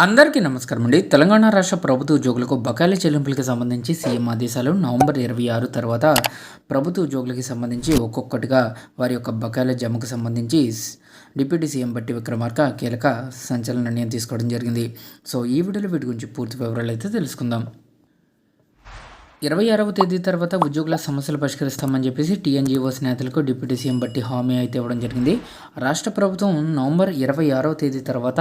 అందరికీ నమస్కారం అండి. తెలంగాణ రాష్ట్ర ప్రభుత్వ ఉద్యోగులకు బకాయిల చెల్లింపులకు సంబంధించి సీఎం ఆదేశాలు నవంబర్ ఇరవై ఆరు తర్వాత ప్రభుత్వ ఉద్యోగులకి సంబంధించి ఒక్కొక్కటిగా వారి యొక్క బకాయిల జమకు సంబంధించి డిప్యూటీ సీఎం బట్టి విక్రమార్క కీలక సంచలన నిర్ణయం తీసుకోవడం జరిగింది. సో ఈ వీడియోలో వీటి గురించి పూర్తి వివరాలు అయితే తెలుసుకుందాం. ఇరవై ఆరవ తేదీ తర్వాత ఉద్యోగుల సమస్యలు పరిష్కరిస్తామని చెప్పేసి టీఎన్జీఓస్ నేతలకు డిప్యూటీ సీఎం బట్టి హామీ అయితే ఇవ్వడం జరిగింది. రాష్ట్ర ప్రభుత్వం నవంబర్ ఇరవై ఆరవ తేదీ తర్వాత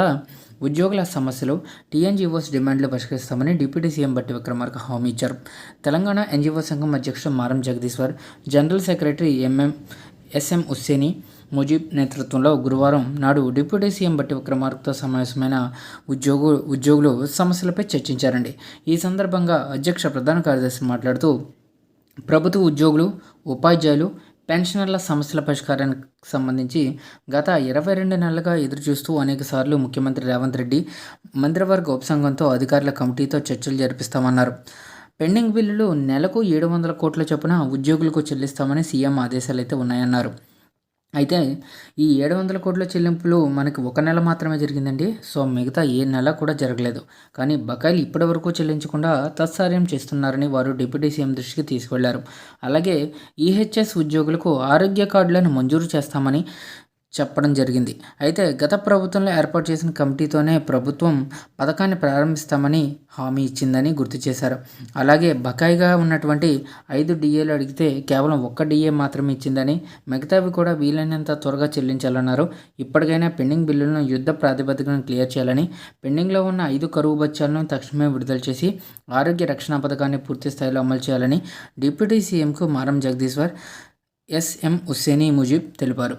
ఉద్యోగుల సమస్యలు టీఎన్జీఓస్ డిమాండ్లు పరిష్కరిస్తామని డిప్యూటీ సీఎం బట్టి విక్రమార్క హామీ ఇచ్చారు. తెలంగాణ ఎన్జీఓ సంఘం అధ్యక్షుడు Maram Jagadishwar general secretary MM SM Husseini Mujeeb నేతృత్వంలో గురువారం నాడు డిప్యూటీ సీఎం బట్టి విక్రమార్కతో సమావేశమైన ఉద్యోగు ఉద్యోగులు సమస్యలపై చర్చించారండి. ఈ సందర్భంగా అధ్యక్ష ప్రధాన కార్యదర్శి మాట్లాడుతూ ప్రభుత్వ ఉద్యోగులు ఉపాధ్యాయులు పెన్షనర్ల సమస్యల పరిష్కారానికి సంబంధించి గత ఇరవై రెండు నెలలుగా ఎదురుచూస్తూ అనేకసార్లు ముఖ్యమంత్రి రేవంత్ రెడ్డి మంత్రివర్గ ఉపసంఘంతో అధికారుల కమిటీతో చర్చలు జరిపిస్తామన్నారు. పెండింగ్ బిల్లులు నెలకు ఏడు వందల కోట్ల చొప్పున ఉద్యోగులకు చెల్లిస్తామని సీఎం ఆదేశాలు అయితే ఉన్నాయన్నారు. అయితే ఈ ఏడు వందల కోట్ల చెల్లింపులు మనకి ఒక నెల మాత్రమే జరిగిందండి. సో మిగతా ఏ నెల కూడా జరగలేదు. కానీ బకాయిలు ఇప్పటి వరకు చెల్లించకుండా తత్సార్యం చేస్తున్నారని వారు డిప్యూటీ సీఎం దృష్టికి తీసుకెళ్ళారు. అలాగే ఈహెచ్ఎస్ ఉద్యోగులకు ఆరోగ్య కార్డులను మంజూరు చేస్తామని చెప్పడం జరిగింది. అయితే గత ప్రభుత్వంలో ఏర్పాటు చేసిన కమిటీతోనే ప్రభుత్వం పథకాన్ని ప్రారంభిస్తామని హామీ ఇచ్చిందని గుర్తు చేశారు. అలాగే బకాయిగా ఉన్నటువంటి ఐదు డిఏలు అడిగితే కేవలం ఒక్క డిఏ మాత్రమే ఇచ్చిందని మిగతావి కూడా వీలైనంత త్వరగా చెల్లించాలన్నారు. ఇప్పటికైనా పెండింగ్ బిల్లులను యుద్ధ ప్రాతిపదికన క్లియర్ చేయాలని పెండింగ్లో ఉన్న ఐదు కరువు బత్యాలను తక్షణమే విడుదల చేసి ఆరోగ్య రక్షణ పథకాన్ని పూర్తి స్థాయిలో అమలు చేయాలని డిప్యూటీ సీఎంకు మారం జగదీశ్వర్ ఎస్ఎం హుస్సేని ముజీబ్ తెలిపారు.